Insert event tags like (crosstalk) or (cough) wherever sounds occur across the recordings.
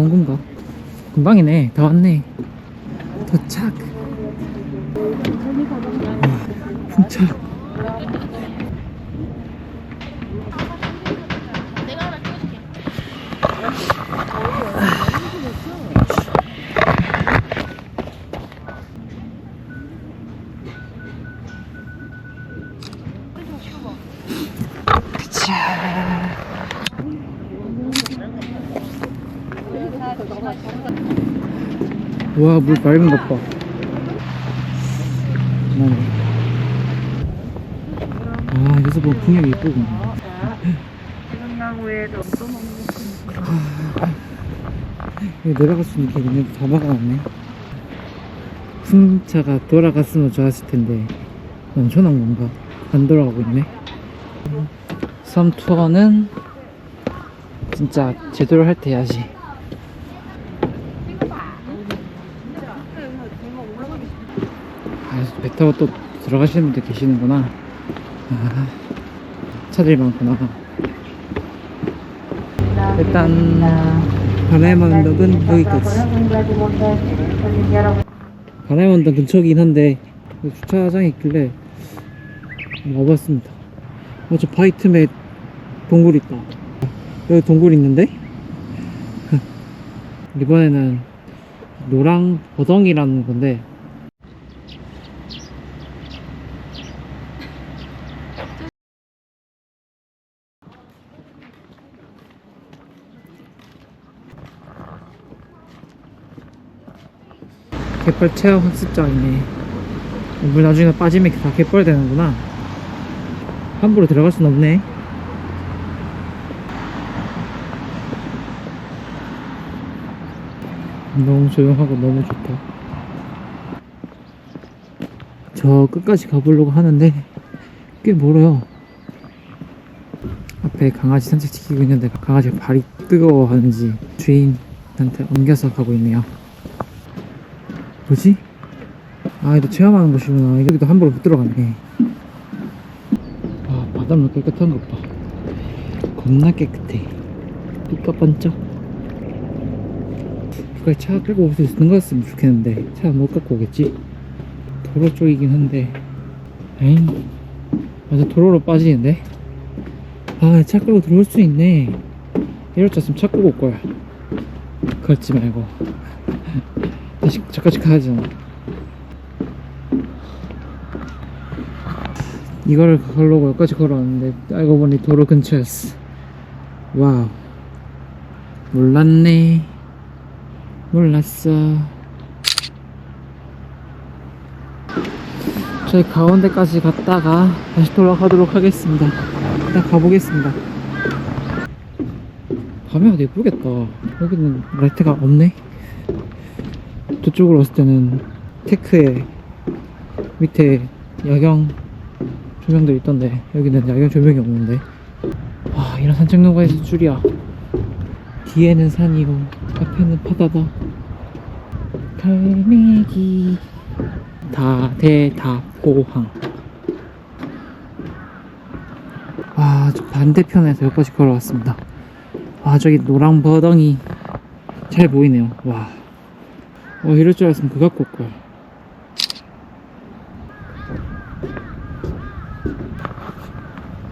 온 건가? 금방이네. 다 왔네. 도착. 와, 풍차. 와, 물 맑은 것 봐. 난. 아, 여기서 보면 풍경이 예쁘구나. 여기 내려갈 수 있는 길이 다 막아놨네. 풍차가 돌아갔으면 좋았을 텐데, 멈춰놓은 건가? 안 돌아가고 있네. 섬 투어는 진짜 제대로 할 때 해야지. 아, 배 타고 또 들어가시는 분들 계시는구나. 아, 차들이 많구나. 일단, 바나의 언덕은 여기까지. 바나의 언덕 근처이긴 한데, 주차장이 있길래, 와봤습니다. 어, 저 바위 틈에 동굴 있다. 여기 동굴 있는데? (laughs) 이번에는 노랑 버덩이라는 건데, 갯벌 체험 학습장이네. 물 나중에 빠지면 다 갯벌 되는구나. 함부로 들어갈 순 없네. 너무 조용하고 너무 좋다. 저 끝까지 가보려고 하는데 꽤 멀어요. 앞에 강아지 산책시키고 있는데 강아지가 발이 뜨거워하는지 주인한테 옮겨서 가고 있네요. 뭐지? 아, 이거 체험하는 곳이구나. 여기도 함부로 못 들어가네. 아, 바닷물 깨끗한 것 봐. 겁나 깨끗해. 빛가 반짝. 누가 차 끌고 올 수 있는 거였으면 좋겠는데, 차 못 갖고 오겠지? 도로 쪽이긴 한데, 에잉. 맞아, 도로로 빠지는데? 아, 차 끌고 들어올 수 있네. 이럴 줄 알았으면 차 끌고 올 거야. 걷지 말고. 다시 저까지 가야잖아. 이거를 걸려고 여기까지 걸어왔는데 알고 보니 도로 근처였어. 와우. 몰랐네. 몰랐어. 저희 가운데까지 갔다가 다시 돌아가도록 하겠습니다. 일단 가보겠습니다. 밤에 어디 예쁘겠다. 여기는 라이트가 없네. 저쪽으로 왔을 때는 테크에 밑에 야경 조명도 있던데 여기는 야경 조명이 없는데. 와 이런 산책로가 있을 줄이야. 뒤에는 산이고 앞에는 바다다. 갈매기. 다대다포항 와저 반대편에서 여기까지 걸어왔습니다. 와 저기 노랑 버덩이 잘 보이네요. 와 어, 이럴 줄 알았으면 그거 갖고 올걸.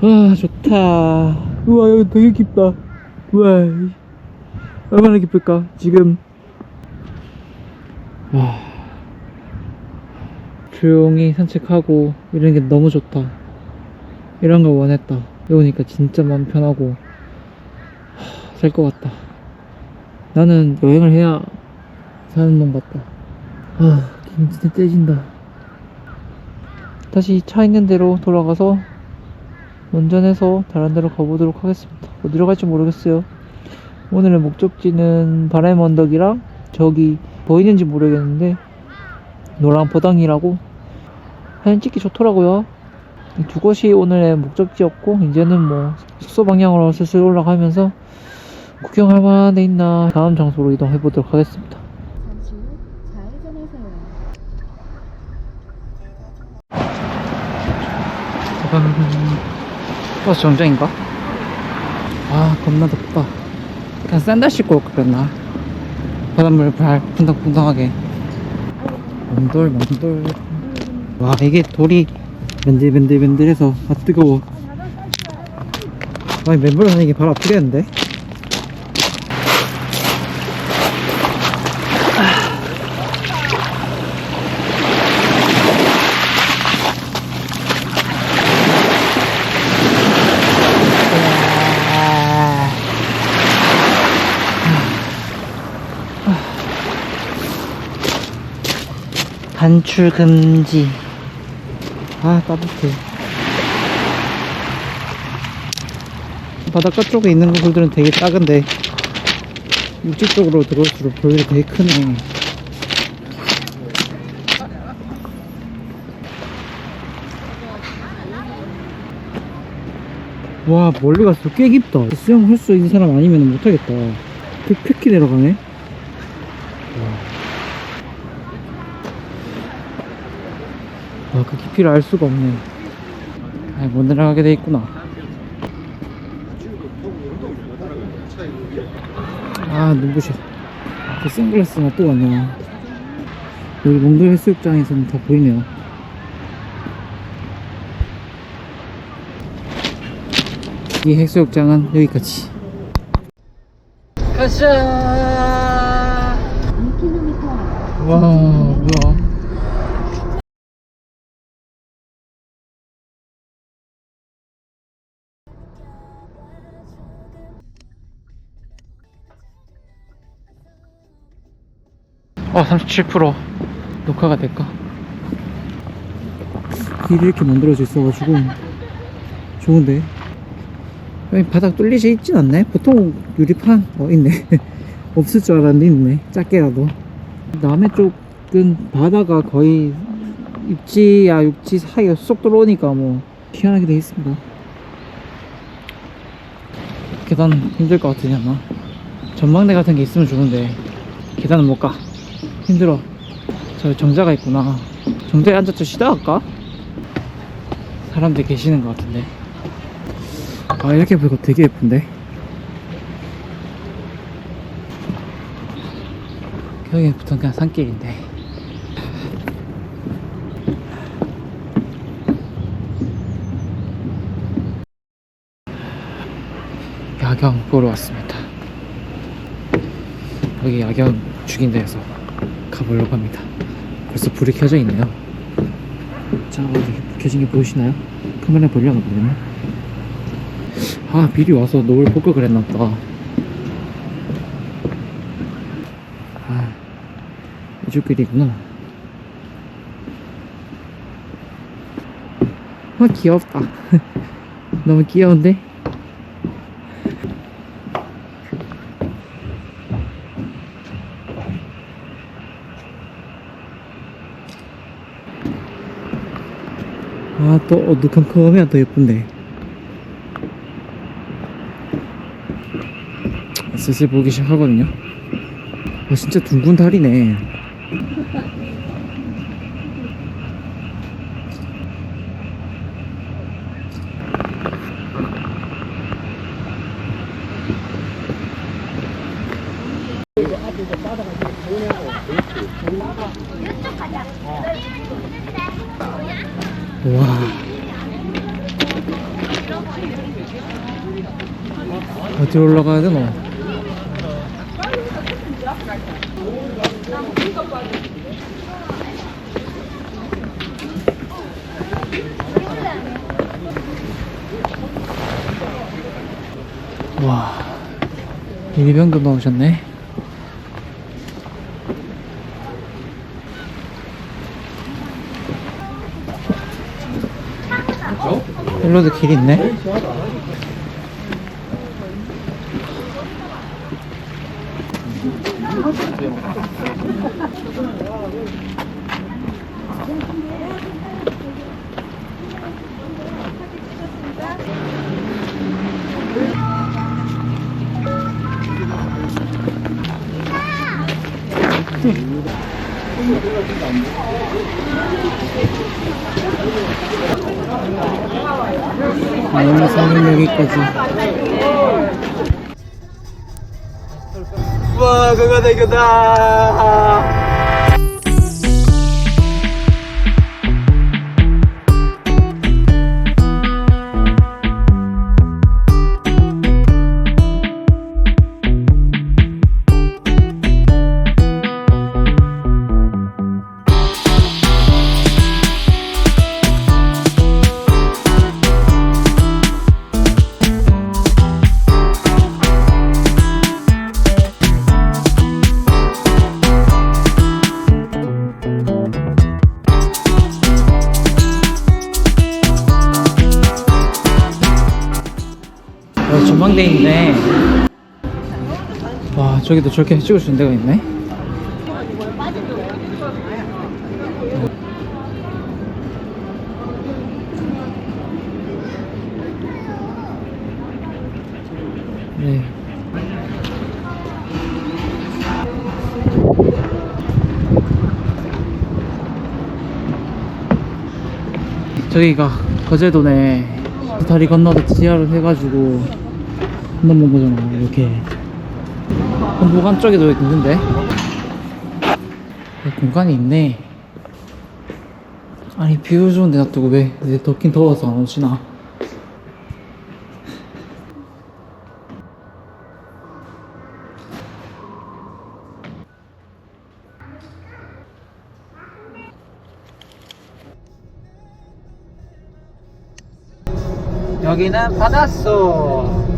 와, 좋다. 우와, 여기 되게 깊다. 우와, 얼마나 깊을까? 지금. 와. 조용히 산책하고, 이런 게 너무 좋다. 이런 걸 원했다. 여기 오니까 진짜 마음 편하고, 살 것 같다. 나는 여행을 해야 사는 놈 같다. 아, 진짜 떼진다. 다시 차 있는 대로 돌아가서 운전해서 다른 데로 가보도록 하겠습니다. 어디로 갈지 모르겠어요. 오늘의 목적지는 바람 언덕이랑 저기 보이는지 모르겠는데 노랑 보당이라고 사진 찍기 좋더라고요. 이두 곳이 오늘의 목적지였고 이제는 뭐 숙소 방향으로 슬슬 올라가면서 구경할 만한 데 있나 다음 장소로 이동해 보도록 하겠습니다. 버스 정장인가? 아 겁나 덥다. 그냥 샌들 신고 올걸 그랬나 바닷물 발 쿵당쿵당하게. 멍돌 멍돌. 와 이게 돌이 맨들맨들맨들해서 아 뜨거워. 아니 맨물 하는 게 바로 아프겠는데 반출 금지. 아, 따뜻해. 바닷가 쪽에 있는 돌들은 되게 작은데, 육지 쪽으로 들어올수록 돌들이 되게 크네. 와, 멀리 갔어. 꽤 깊다. 수영할 수 있는 사람 아니면 못하겠다. 급격히 내려가네. 아, 그 깊이를 알 수가 없네. 아, 못 내려가게 돼 있구나. 아, 눈부셔. 그 선글라스가 또 왔네. 여기 몽돌 해수욕장에서는 다 보이네요. 이 해수욕장은 여기까지. 가자! 2km 와, 어, 37% 녹화가 될까? 길이 이렇게 만들어져 있어가지고 좋은데? 바닥 뚫리지 있진 않네? 보통 유리판? 어 있네. (laughs) 없을 줄 알았는데 있네. 작게라도. 남해 쪽은 바다가 거의 입지야 육지 사이가 쏙 들어오니까 뭐 희한하게 돼 있습니다. 계단 힘들 것 같으냐 나 전망대 같은 게 있으면 좋은데 계단은 못가 힘들어. 저 정자가 있구나. 정자에 앉아서 쉬다 갈까? 사람들이 계시는 것 같은데. 아 이렇게 보니까 되게 예쁜데? 여기부터 그냥 산길인데. 야경 보러 왔습니다. 여기 야경 죽인 데에서 가보려고 합니다. 벌써 불이 켜져 있네요. 자 어디 켜진 게 보이시나요? 카메라 보려나 보네 아 미리 와서 노을 볼 걸 그랬나 보다. 아 이쪽길이구나. 아 귀엽다. (laughs) 너무 귀여운데? 아 또 어두컴컴하면 더 예쁜데. 슬슬 보기 시작하거든요. 아 진짜 둥근 달이네. 와 어디 올라가야 되노? 와 유리병도 넣으셨네 일로도 길 있네 영상은 여기까지 와 강화대교다 저기도 저렇게 찍을 수 있는 데가 있네. 네. 저기가 거제도네. 다리 건너서 지하를 해가지고 건너는 거잖아 이렇게 한복안 쪽에도 있는데. 네, 공간이 있네. 아니 비율 좋은 데 놔두고 왜내 덥긴 더워서 안 오시나. 여기는 바닷속